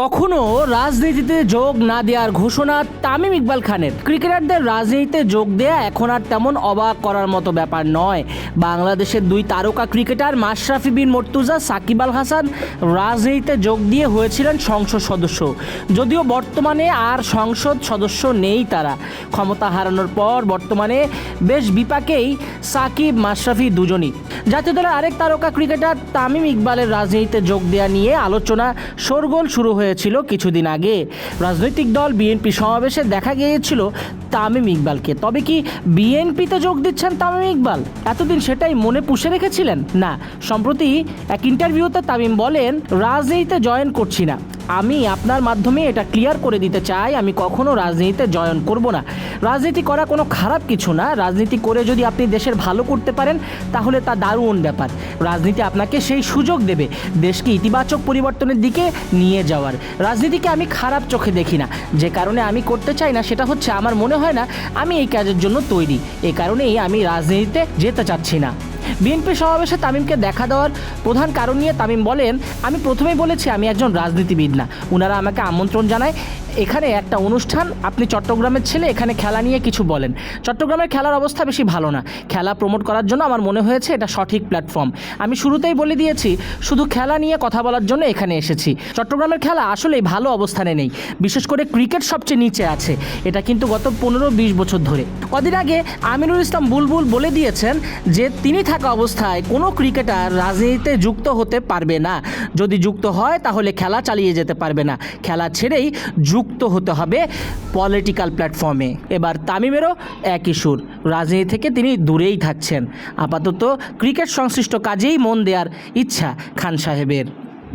কখনো রাজনীতিতে যোগ না দেওয়ার ঘোষণা তামিম ইকবাল খানের। ক্রিকেটারদের রাজনীতিতে যোগ দেয়া এখন আর তেমন অবাক করার মতো ব্যাপার নয়। বাংলাদেশের দুই তারকা ক্রিকেটার মাশরাফি বিন মর্তুজা, সাকিব আল হাসান রাজনীতিতে যোগ দিয়ে হয়েছিলেন সংসদ সদস্য। যদিও বর্তমানে আর সংসদ সদস্য নেই তারা। ক্ষমতা হারানোর পর বর্তমানে বেশ বিপাকেই সাকিব, মাশরাফি দুজনই। জাতীয় দলের আরেক তারকা ক্রিকেটার তামিম ইকবালের রাজনীতিতে যোগ দেওয়া নিয়ে আলোচনা, শোরগোল শুরু হয়েছিল কিছুদিন আগে। রাজনৈতিক দল বিএনপি সমাবেশে দেখা গিয়েছিল তামিম ইকবালকে। তবে কি বিএনপিতে যোগ দিচ্ছেন তামিম ইকবাল? এতদিন সেটাই মনে পুষে রেখেছিলেন? না, সম্প্রতি এক ইন্টারভিউতে তামিম বলেন, রাজনীতিতে জয়েন করছি না। আমি আপনার মাধ্যমে এটা ক্লিয়ার করে দিতে চাই, আমি কখনো রাজনীতিতে জয়েন করব না। রাজনীতি করা কোনো খারাপ কিছু না, রাজনীতি করে যদি আপনি দেশের ভালো করতে পারেন, তাহলে তা দারুণ ব্যাপার। রাজনীতি আপনাকে সেই সুযোগ দেবে, দেশকে ইতিবাচক পরিবর্তনের দিকে নিয়ে যাওয়ার। রাজনীতিকে আমি খারাপ চোখে দেখি না, যে কারণে আমি করতে চাই না, সেটা হচ্ছে আমার মনে হয় না, আমি এই কাজের জন্য তৈরি। এ কারণেই আমি রাজনীতিতে যেতে চাচ্ছি না। বিএনপি সমাবেশে তামিমকে দেখা দেওয়ার প্রধান কারণ নিয়ে তামিম বলেন, আমি প্রথমেই বলেছি আমি একজন রাজনীতিবিদ না। ওনারা আমাকে আমন্ত্রণ জানায় এখানে একটা অনুষ্ঠান, আপনি চট্টগ্রামের ছেলে, এখানে খেলা নিয়ে কিছু বলেন। চট্টগ্রামের খেলার অবস্থা বেশি ভালো না। খেলা প্রমোট করার জন্য আমার মনে হয়েছে এটা সঠিক প্ল্যাটফর্ম আমি শুরুতেই বলে দিয়েছি, শুধু খেলা নিয়ে কথা বলার জন্য এখানে এসেছি। চট্টগ্রামের খেলা আসলেই ভালো অবস্থানে নেই। বিশেষ করে ক্রিকেট সবচেয়ে নিচে আছে। এটা কিন্তু গত পনেরো বিশ বছর ধরে। কদিন আগে আমিনুল ইসলাম বুলবুল বলে দিয়েছেন যে তিনি থাকা অবস্থায় কোনো ক্রিকেটার রাজনীতিতে যুক্ত হতে পারবে না। যদি যুক্ত হয় তাহলে খেলা চালিয়ে যেতে পারবে না। খেলা ছেড়েই যুক্ত হতে হবে পলিটিক্যাল প্ল্যাটফর্মে এবার তামিমেরও একই সুর। রাজনীতি থেকে তিনি দূরেই থাকছেন। আপাতত ক্রিকেট সংশ্লিষ্ট কাজেই মন দেওয়ার ইচ্ছা খান সাহেবের।